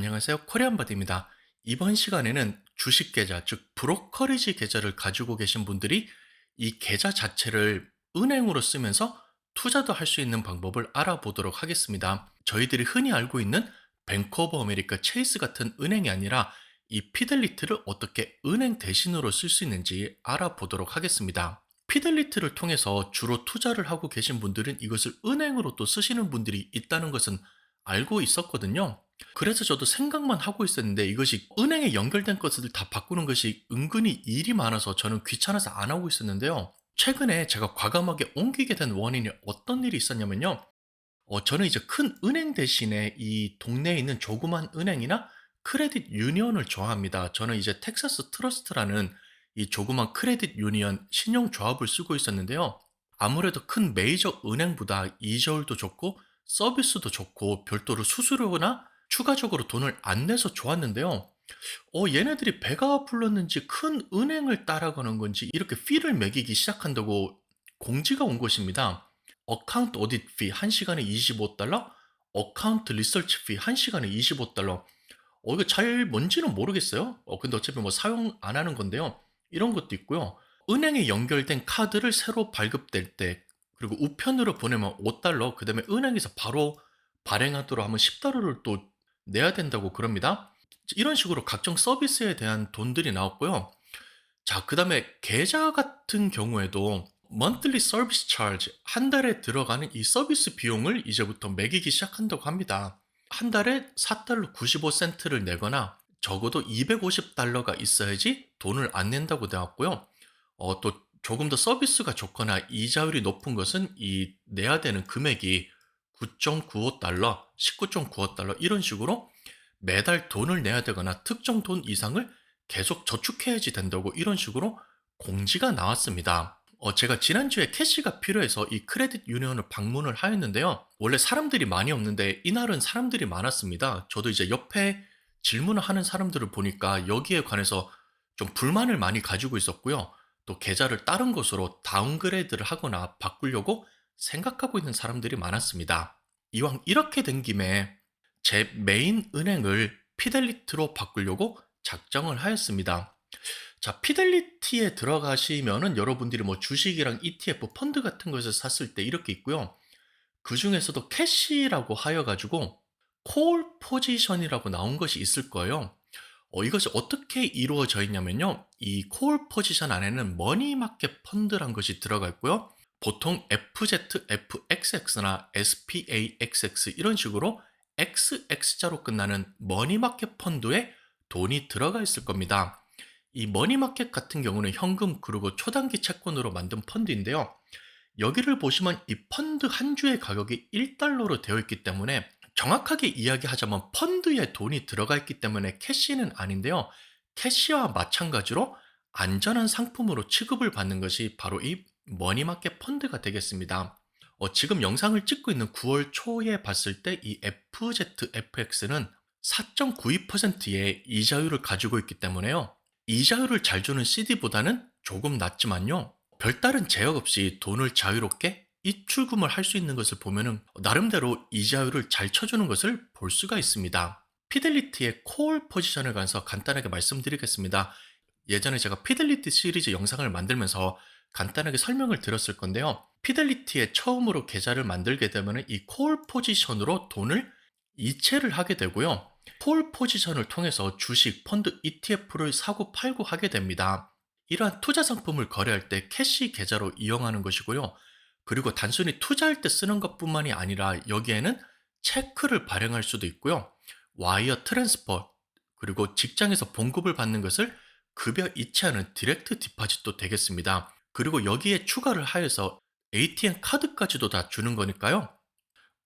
안녕하세요. 코리안바디입니다. 이번 시간에는 주식 계좌, 즉 브로커리지 계좌를 가지고 계신 분들이 이 계좌 자체를 은행으로 쓰면서 투자도 할 수 있는 방법을 알아보도록 하겠습니다. 저희들이 흔히 알고 있는 뱅크 오브 아메리카 체이스 같은 은행이 아니라 이 피델리티를 어떻게 은행 대신으로 쓸 수 있는지 알아보도록 하겠습니다. 피델리티를 통해서 주로 투자를 하고 계신 분들은 이것을 은행으로 또 쓰시는 분들이 있다는 것은 알고 있었거든요. 그래서 저도 생각만 하고 있었는데 이것이 은행에 연결된 것을 다 바꾸는 것이 은근히 일이 많아서 저는 귀찮아서 안 하고 있었는데요. 최근에 제가 과감하게 옮기게 된 원인이 어떤 일이 있었냐면요. 어, 저는 이제 큰 은행 대신에 이 동네에 있는 조그만 은행이나 크레딧 유니언을 좋아합니다. 저는 이제 텍사스 트러스트라는 이 조그만 크레딧 유니언 신용 조합을 쓰고 있었는데요. 아무래도 큰 메이저 은행보다 이자율도 좋고 서비스도 좋고 별도로 수수료나 추가적으로 돈을 안 내서 좋았는데요. 어, 얘네들이 배가 불렀는지 큰 은행을 따라가는 건지 이렇게 피를 매기기 시작한다고 공지가 온 것입니다. 어카운트 오딧 피 1시간에 25달러, 어카운트 리서치 피 1시간에 25달러. 어, 이거 잘 뭔지는 모르겠어요. 어, 근데 어차피 뭐 사용 안 하는 건데요. 이런 것도 있고요. 은행에 연결된 카드를 새로 발급될 때, 그리고 우편으로 보내면 5달러, 그 다음에 은행에서 바로 발행하도록 하면 10달러를 또 내야 된다고 그럽니다. 이런 식으로 각종 서비스에 대한 돈들이 나왔고요. 자, 그 다음에 계좌 같은 경우에도 monthly service charge 한 달에 들어가는 이 서비스 비용을 이제부터 매기기 시작한다고 합니다. 한 달에 4달러 95센트를 내거나 적어도 250달러가 있어야지 돈을 안 낸다고 되었고요. 어, 또 조금 더 서비스가 좋거나 이자율이 높은 것은 이 내야 되는 금액이 9.95달러, 19.95달러 이런 식으로 매달 돈을 내야 되거나 특정 돈 이상을 계속 저축해야지 된다고 이런 식으로 공지가 나왔습니다. 어, 제가 지난주에 캐시가 필요해서 이 크레딧 유니언을 방문을 하였는데요. 원래 사람들이 많이 없는데 이날은 사람들이 많았습니다. 저도 이제 옆에 질문을 하는 사람들을 보니까 여기에 관해서 좀 불만을 많이 가지고 있었고요. 또 계좌를 다른 곳으로 다운그레이드를 하거나 바꾸려고 생각하고 있는 사람들이 많았습니다. 이왕 이렇게 된 김에 제 메인 은행을 피델리티로 바꾸려고 작정을 하였습니다. 자, 피델리티에 들어가시면은 여러분들이 뭐 주식이랑 ETF, 펀드 같은 것을 샀을 때 이렇게 있고요. 그 중에서도 캐시라고 하여가지고 콜 포지션이라고 나온 것이 있을 거예요. 어, 이것이 어떻게 이루어져 있냐면요. 이 콜 포지션 안에는 머니 마켓 펀드란 것이 들어가 있고요. 보통 FZ, FXX나 SPAXX 이런 식으로 XX자로 끝나는 머니마켓 펀드에 돈이 들어가 있을 겁니다. 이 머니마켓 같은 경우는 현금 그리고 초단기 채권으로 만든 펀드인데요. 여기를 보시면 이 펀드 한 주의 가격이 1달러로 되어 있기 때문에 정확하게 이야기하자면 펀드에 돈이 들어가 있기 때문에 캐시는 아닌데요. 캐시와 마찬가지로 안전한 상품으로 취급을 받는 것이 바로 이 머니마켓 펀드가 되겠습니다. 어, 지금 영상을 찍고 있는 9월 초에 봤을 때 이 FZFX는 4.92%의 이자율을 가지고 있기 때문에요. 이자율을 잘 주는 CD보다는 조금 낮지만요. 별다른 제약 없이 돈을 자유롭게 입출금을 할 수 있는 것을 보면은 나름대로 이자율을 잘 쳐주는 것을 볼 수가 있습니다. 피델리티의 콜 포지션을 관해서 간단하게 말씀드리겠습니다. 예전에 제가 피델리티 시리즈 영상을 만들면서 간단하게 설명을 드렸을 건데요. 피델리티에 처음으로 계좌를 만들게 되면 이 콜 포지션으로 돈을 이체를 하게 되고요. 콜 포지션을 통해서 주식, 펀드, ETF를 사고 팔고 하게 됩니다. 이러한 투자 상품을 거래할 때 캐시 계좌로 이용하는 것이고요. 그리고 단순히 투자할 때 쓰는 것뿐만이 아니라 여기에는 체크를 발행할 수도 있고요. 와이어 트랜스퍼, 그리고 직장에서 봉급을 받는 것을 급여 이체하는 디렉트 디파짓도 되겠습니다. 그리고 여기에 추가를 하여서 ATM 카드까지도 다 주는 거니까요.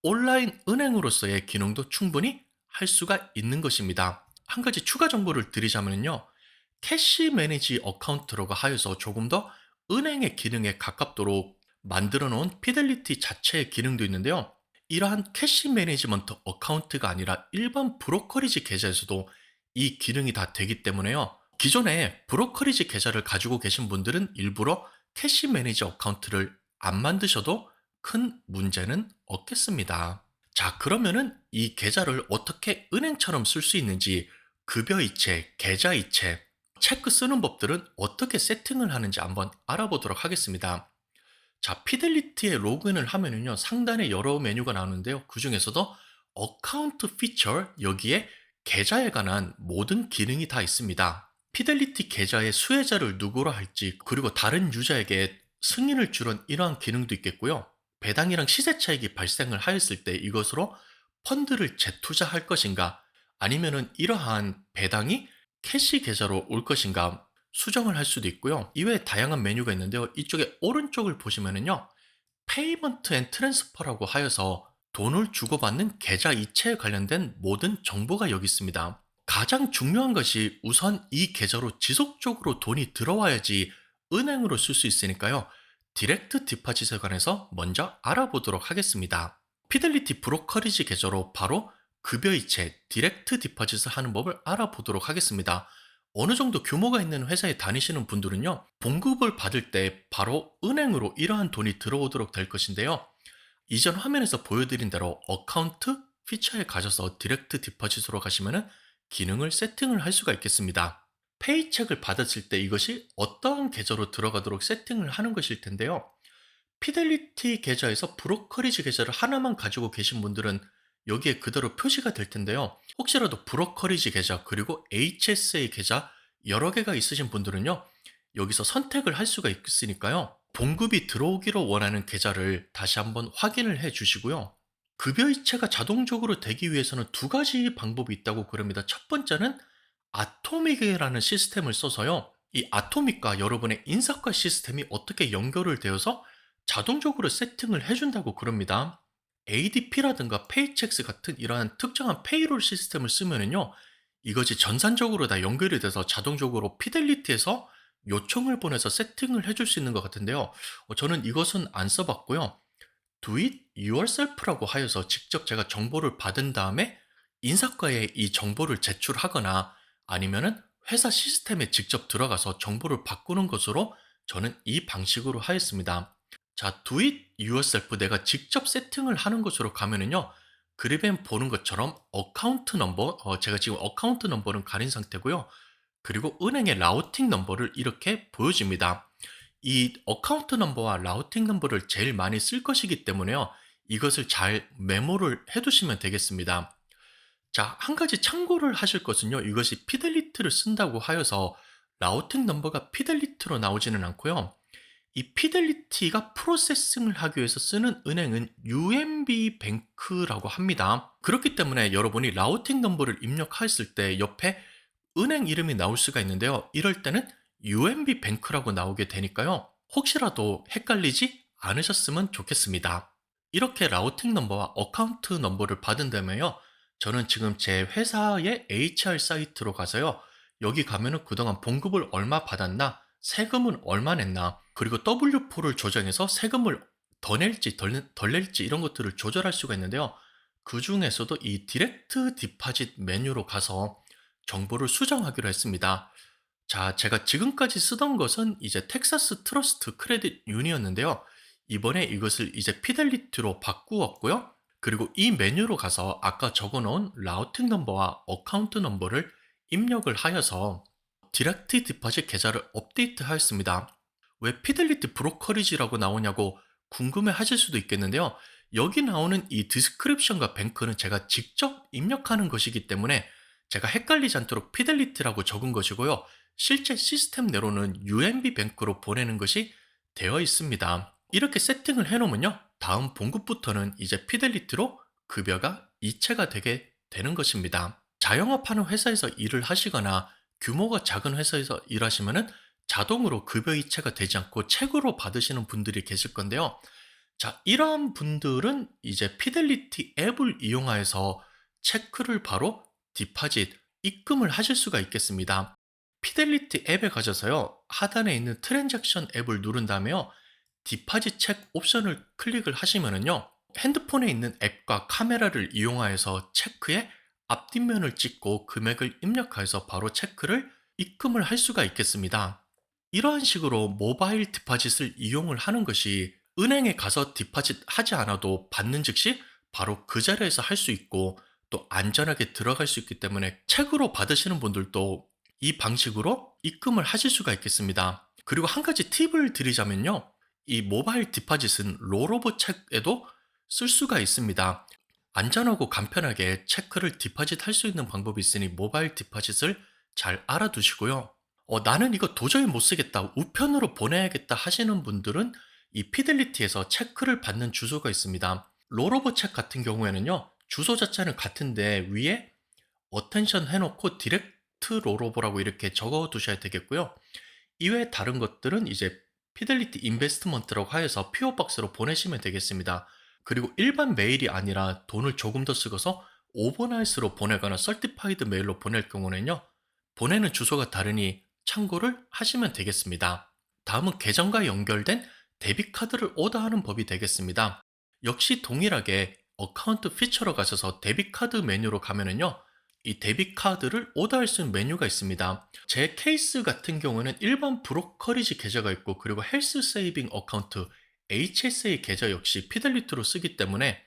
온라인 은행으로서의 기능도 충분히 할 수가 있는 것입니다. 한 가지 추가 정보를 드리자면요. 캐시 매니지 어카운트라고 하여서 조금 더 은행의 기능에 가깝도록 만들어 놓은 피델리티 자체의 기능도 있는데요. 이러한 캐시 매니지먼트 어카운트가 아니라 일반 브로커리지 계좌에서도 이 기능이 다 되기 때문에요. 기존에 브로커리지 계좌를 가지고 계신 분들은 일부러 캐시 매니저 어카운트를 안 만드셔도 큰 문제는 없겠습니다. 자, 그러면은 이 계좌를 어떻게 은행처럼 쓸 수 있는지 급여 이체, 계좌 이체, 체크 쓰는 법들은 어떻게 세팅을 하는지 한번 알아보도록 하겠습니다. 자, 피델리티에 로그인을 하면은요, 상단에 여러 메뉴가 나오는데요. 그 중에서도 어카운트 피처, 여기에 계좌에 관한 모든 기능이 다 있습니다. 피델리티 계좌의 수혜자를 누구로 할지, 그리고 다른 유저에게 승인을 주는 이러한 기능도 있겠고요. 배당이랑 시세 차익이 발생을 하였을 때 이것으로 펀드를 재투자할 것인가, 아니면은 이러한 배당이 캐시 계좌로 올 것인가 수정을 할 수도 있고요. 이외에 다양한 메뉴가 있는데요. 이쪽에 오른쪽을 보시면은요. 페이먼트 앤 트랜스퍼라고 하여서 돈을 주고받는 계좌 이체에 관련된 모든 정보가 여기 있습니다. 가장 중요한 것이 우선 이 계좌로 지속적으로 돈이 들어와야지 은행으로 쓸 수 있으니까요. 디렉트 디파짓에 관해서 먼저 알아보도록 하겠습니다. 피델리티 브로커리지 계좌로 바로 급여 이체, 디렉트 디파짓을 하는 법을 알아보도록 하겠습니다. 어느 정도 규모가 있는 회사에 다니시는 분들은요, 봉급을 받을 때 바로 은행으로 이러한 돈이 들어오도록 될 것인데요. 이전 화면에서 보여드린 대로 어카운트 피처에 가셔서 디렉트 디파짓으로 가시면은 기능을 세팅을 할 수가 있겠습니다. 페이첵을 받았을 때 이것이 어떠한 계좌로 들어가도록 세팅을 하는 것일 텐데요. 피델리티 계좌에서 브로커리지 계좌를 하나만 가지고 계신 분들은 여기에 그대로 표시가 될 텐데요. 혹시라도 브로커리지 계좌 그리고 HSA 계좌 여러 개가 있으신 분들은요. 여기서 선택을 할 수가 있으니까요. 봉급이 들어오기로 원하는 계좌를 다시 한번 확인을 해 주시고요. 급여 이체가 자동적으로 되기 위해서는 두 가지 방법이 있다고 그럽니다. 첫 번째는 아토믹이라는 시스템을 써서요. 이 아토믹과 여러분의 인사과 시스템이 어떻게 연결을 되어서 자동적으로 세팅을 해준다고 그럽니다. ADP라든가 페이첵스 같은 이러한 특정한 페이롤 시스템을 쓰면은요, 이것이 전산적으로 다 연결이 돼서 자동적으로 피델리티에서 요청을 보내서 세팅을 해줄 수 있는 것 같은데요. 어, 저는 이것은 안 써봤고요. Do it yourself라고 하여서 직접 제가 정보를 받은 다음에 인사과에 이 정보를 제출하거나 아니면은 회사 시스템에 직접 들어가서 정보를 바꾸는 것으로 저는 이 방식으로 하였습니다. 자, do it yourself 내가 직접 세팅을 하는 것으로 가면은요. 그립엔 보는 것처럼 어카운트 넘버, 어, 제가 지금 어카운트 넘버는 가린 상태고요. 그리고 은행의 라우팅 넘버를 이렇게 보여줍니다. 이 어카운트 넘버와 라우팅 넘버를 제일 많이 쓸 것이기 때문에요. 이것을 잘 메모를 해두시면 되겠습니다. 자, 한 가지 참고를 하실 것은요. 이것이 피델리티를 쓴다고 하여서 라우팅 넘버가 피델리티로 나오지는 않고요. 이 피델리티가 프로세싱을 하기 위해서 쓰는 은행은 UMB 뱅크라고 합니다. 그렇기 때문에 여러분이 라우팅 넘버를 입력했을 때 옆에 은행 이름이 나올 수가 있는데요. 이럴 때는 UMB 뱅크라고 나오게 되니까요. 혹시라도 헷갈리지 않으셨으면 좋겠습니다. 이렇게 라우팅 넘버와 어카운트 넘버를 받은 다음에요. 저는 지금 제 회사의 HR 사이트로 가서요. 여기 가면은 그동안 봉급을 얼마 받았나, 세금은 얼마 냈나, 그리고 W4를 조정해서 세금을 더 낼지 덜, 덜 낼지 이런 것들을 조절할 수가 있는데요. 그 중에서도 이 디렉트 디파짓 메뉴로 가서 정보를 수정하기로 했습니다. 자, 제가 지금까지 쓰던 것은 이제 텍사스 트러스트 크레딧 윤이었는데요. 이번에 이것을 이제 피델리티로 바꾸었고요. 그리고 이 메뉴로 가서 아까 적어 놓은 라우팅 넘버와 어카운트 넘버를 입력을 하여서 디렉트 디파짓 계좌를 업데이트 하였습니다. 왜 피델리티 브로커리지라고 나오냐고 궁금해 하실 수도 있겠는데요. 여기 나오는 이 디스크립션과 뱅크는 제가 직접 입력하는 것이기 때문에 제가 헷갈리지 않도록 피델리티라고 적은 것이고요. 실제 시스템 내로는 UMB 뱅크로 보내는 것이 되어 있습니다. 이렇게 세팅을 해놓으면요. 다음 봉급부터는 이제 피델리티로 급여가 이체가 되게 되는 것입니다. 자영업하는 회사에서 일을 하시거나 규모가 작은 회사에서 일하시면은 자동으로 급여 이체가 되지 않고 책으로 받으시는 분들이 계실 건데요. 자, 이러한 분들은 이제 피델리티 앱을 이용하여서 체크를 바로 디파짓, 입금을 하실 수가 있겠습니다. 피델리티 앱에 가셔서요. 하단에 있는 트랜잭션 앱을 누른 다음에요. 디파짓 책 옵션을 클릭을 하시면은요. 핸드폰에 있는 앱과 카메라를 이용하여서 체크의 앞뒷면을 찍고 금액을 입력하여서 바로 체크를 입금을 할 수가 있겠습니다. 이러한 식으로 모바일 디파짓을 이용을 하는 것이 은행에 가서 디파짓 하지 않아도 받는 즉시 바로 그 자리에서 할 수 있고 또 안전하게 들어갈 수 있기 때문에 책으로 받으시는 분들도 이 방식으로 입금을 하실 수가 있겠습니다. 그리고 한 가지 팁을 드리자면요. 이 모바일 디파짓은 롤오버 책에도 쓸 수가 있습니다. 안전하고 간편하게 체크를 디파짓 할 수 있는 방법이 있으니 모바일 디파짓을 잘 알아두시고요. 어, 나는 이거 도저히 못 쓰겠다, 우편으로 보내야겠다 하시는 분들은 이 피델리티에서 체크를 받는 주소가 있습니다. 롤오버 책 같은 경우에는요, 주소 자체는 같은데 위에 어텐션 해놓고 디렉트 롤오버라고 이렇게 적어 두셔야 되겠고요. 이외에 다른 것들은 이제 피델리티 인베스트먼트라고 하여서 피오박스로 보내시면 되겠습니다. 그리고 일반 메일이 아니라 돈을 조금 더 쓰고서 오버나이스로 보내거나 설티파이드 메일로 보낼 경우는요. 보내는 주소가 다르니 참고를 하시면 되겠습니다. 다음은 계정과 연결된 데비카드를 오더하는 법이 되겠습니다. 역시 동일하게 어카운트 피처로 가셔서 데비카드 메뉴로 가면은요. 이 데비카드를 오더할 수 있는 메뉴가 있습니다. 제 케이스 같은 경우는 일반 브로커리지 계좌가 있고 그리고 헬스 세이빙 어카운트 HSA 계좌 역시 피델리티로 쓰기 때문에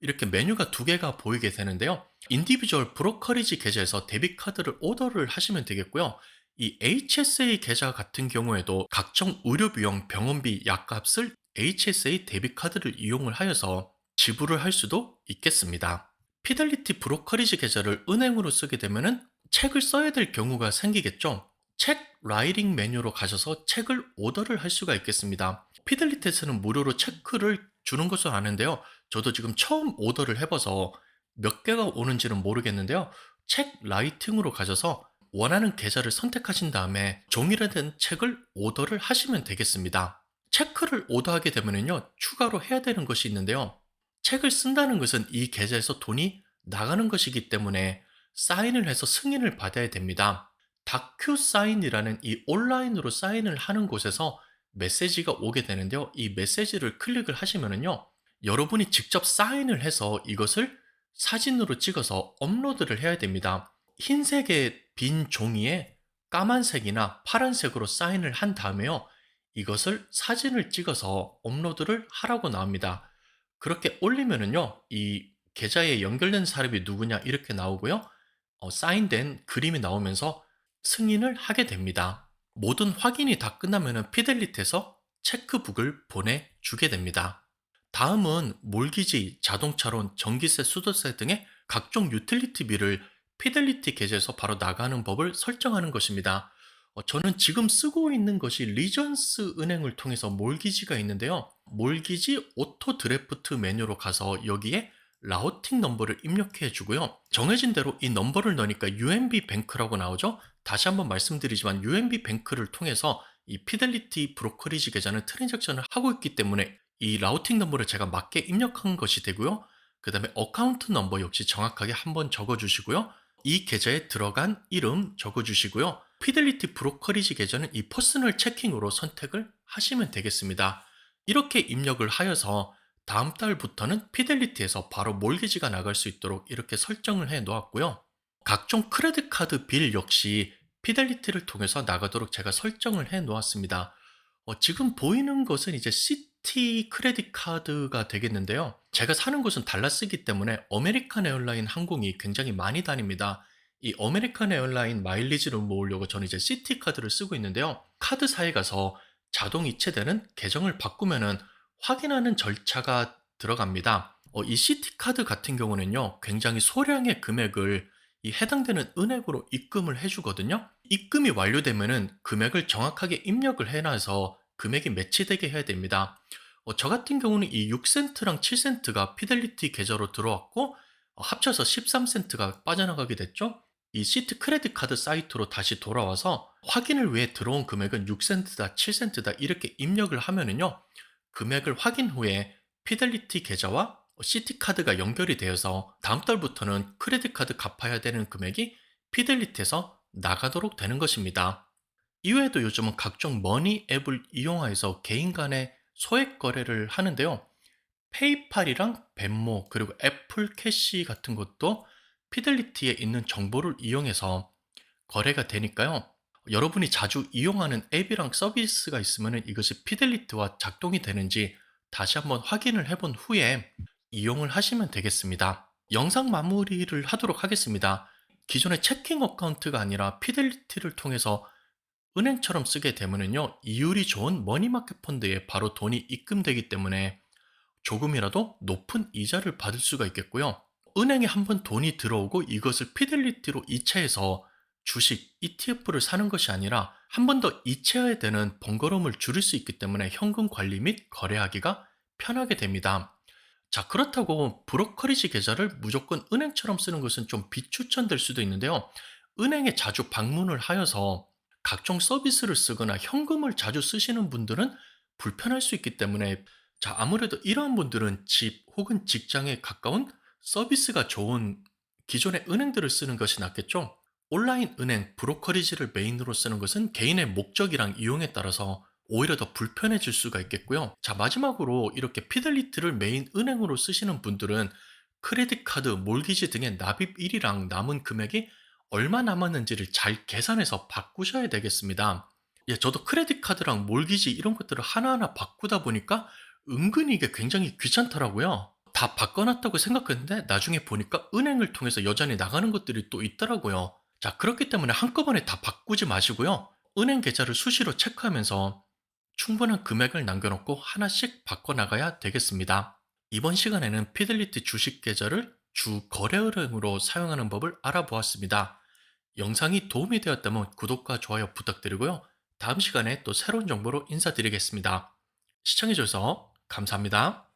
이렇게 메뉴가 두 개가 보이게 되는데요. 인디비주얼 브로커리지 계좌에서 데비카드를 오더를 하시면 되겠고요. 이 HSA 계좌 같은 경우에도 각종 의료 비용, 병원비, 약값을 HSA 데비카드를 이용을 하여서 지불을 할 수도 있겠습니다. 피델리티 브로커리지 계좌를 은행으로 쓰게 되면은 책을 써야 될 경우가 생기겠죠. 책 라이팅 메뉴로 가셔서 책을 오더를 할 수가 있겠습니다. 피델리티에서는 무료로 체크를 주는 것을 아는데요. 저도 지금 처음 오더를 해봐서 몇 개가 오는지는 모르겠는데요. 책 라이팅으로 가셔서 원하는 계좌를 선택하신 다음에 종이로 된 책을 오더를 하시면 되겠습니다. 체크를 오더하게 되면요. 추가로 해야 되는 것이 있는데요. 책을 쓴다는 것은 이 계좌에서 돈이 나가는 것이기 때문에 사인을 해서 승인을 받아야 됩니다. 다큐 사인이라는 이 온라인으로 사인을 하는 곳에서 메시지가 오게 되는데요. 이 메시지를 클릭을 하시면은요. 여러분이 직접 사인을 해서 이것을 사진으로 찍어서 업로드를 해야 됩니다. 흰색의 빈 종이에 까만색이나 파란색으로 사인을 한 다음에요. 이것을 사진을 찍어서 업로드를 하라고 나옵니다. 그렇게 올리면은요. 이 계좌에 연결된 사람이 누구냐 이렇게 나오고요. 어, 사인된 그림이 나오면서 승인을 하게 됩니다. 모든 확인이 다 끝나면 피델리티에서 체크북을 보내주게 됩니다. 다음은 몰기지, 자동차론, 전기세, 수도세 등의 각종 유틸리티비를 피델리티 계좌에서 바로 나가는 법을 설정하는 것입니다. 어, 저는 지금 쓰고 있는 것이 리전스 은행을 통해서 몰기지가 있는데요. 몰기지 오토 드래프트 메뉴로 가서 여기에 라우팅 넘버를 입력해 주고요. 정해진 대로 이 넘버를 넣으니까 UMB 뱅크라고 나오죠. 다시 한번 말씀드리지만 UMB 뱅크를 통해서 이 피델리티 브로커리지 계좌는 트랜잭션을 하고 있기 때문에 이 라우팅 넘버를 제가 맞게 입력한 것이 되고요. 그 다음에 어카운트 넘버 역시 정확하게 한번 적어 주시고요. 이 계좌에 들어간 이름 적어 주시고요. 피델리티 브로커리지 계좌는 이 퍼스널 체킹으로 선택을 하시면 되겠습니다. 이렇게 입력을 하여서 다음 달부터는 피델리티에서 바로 몰기지가 나갈 수 있도록 이렇게 설정을 해 놓았고요. 각종 크레딧 카드 빌 역시 피델리티를 통해서 나가도록 제가 설정을 해 놓았습니다. 어, 지금 보이는 것은 이제 시티 크레딧 카드가 되겠는데요. 제가 사는 곳은 달라스기 때문에 어메리칸 에어라인 항공이 굉장히 많이 다닙니다. 이 어메리칸 에어라인 마일리지를 모으려고 저는 이제 시티 카드를 쓰고 있는데요. 카드사에 가서 자동 이체되는 계정을 바꾸면은 확인하는 절차가 들어갑니다. 어, 이 시티 카드 같은 경우는요, 굉장히 소량의 금액을 이 해당되는 은행으로 입금을 해주거든요. 입금이 완료되면은 금액을 정확하게 입력을 해놔서 금액이 매치되게 해야 됩니다. 어, 저 같은 경우는 이 6센트랑 7센트가 피델리티 계좌로 들어왔고 어, 합쳐서 13센트가 빠져나가게 됐죠. 이 시트 크레딧 카드 사이트로 다시 돌아와서 확인을 위해 들어온 금액은 6센트다, 7센트다 이렇게 입력을 하면은요. 금액을 확인 후에 피델리티 계좌와 시티카드가 연결이 되어서 다음 달부터는 크레딧 카드 갚아야 되는 금액이 피델리티에서 나가도록 되는 것입니다. 이외에도 요즘은 각종 머니 앱을 이용하여서 개인 간의 소액 거래를 하는데요. 페이팔이랑 벤모 그리고 애플 캐시 같은 것도 피델리티에 있는 정보를 이용해서 거래가 되니까요. 여러분이 자주 이용하는 앱이랑 서비스가 있으면 이것이 피델리티와 작동이 되는지 다시 한번 확인을 해본 후에 이용을 하시면 되겠습니다. 영상 마무리를 하도록 하겠습니다. 기존의 체킹 어카운트가 아니라 피델리티를 통해서 은행처럼 쓰게 되면은요, 이율이 좋은 머니마켓 펀드에 바로 돈이 입금되기 때문에 조금이라도 높은 이자를 받을 수가 있겠고요. 은행에 한번 돈이 들어오고 이것을 피델리티로 이체해서 주식, ETF를 사는 것이 아니라 한 번 더 이체해야 되는 번거로움을 줄일 수 있기 때문에 현금 관리 및 거래하기가 편하게 됩니다. 자, 그렇다고 브로커리지 계좌를 무조건 은행처럼 쓰는 것은 좀 비추천될 수도 있는데요. 은행에 자주 방문을 하여서 각종 서비스를 쓰거나 현금을 자주 쓰시는 분들은 불편할 수 있기 때문에 자, 아무래도 이러한 분들은 집 혹은 직장에 가까운 서비스가 좋은 기존의 은행들을 쓰는 것이 낫겠죠? 온라인 은행 브로커리지를 메인으로 쓰는 것은 개인의 목적이랑 이용에 따라서 오히려 더 불편해질 수가 있겠고요. 자, 마지막으로 이렇게 피델리티를 메인 은행으로 쓰시는 분들은 크레딧 카드, 몰기지 등의 납입일이랑 남은 금액이 얼마 남았는지를 잘 계산해서 바꾸셔야 되겠습니다. 예, 저도 크레딧 카드랑 몰기지 이런 것들을 하나하나 바꾸다 보니까 은근히 이게 굉장히 귀찮더라고요. 다 바꿔놨다고 생각했는데 나중에 보니까 은행을 통해서 여전히 나가는 것들이 또 있더라고요. 자, 그렇기 때문에 한꺼번에 다 바꾸지 마시고요. 은행 계좌를 수시로 체크하면서 충분한 금액을 남겨놓고 하나씩 바꿔나가야 되겠습니다. 이번 시간에는 피델리티 주식 계좌를 주 거래은행으로 사용하는 법을 알아보았습니다. 영상이 도움이 되었다면 구독과 좋아요 부탁드리고요. 다음 시간에 또 새로운 정보로 인사드리겠습니다. 시청해주셔서 감사합니다.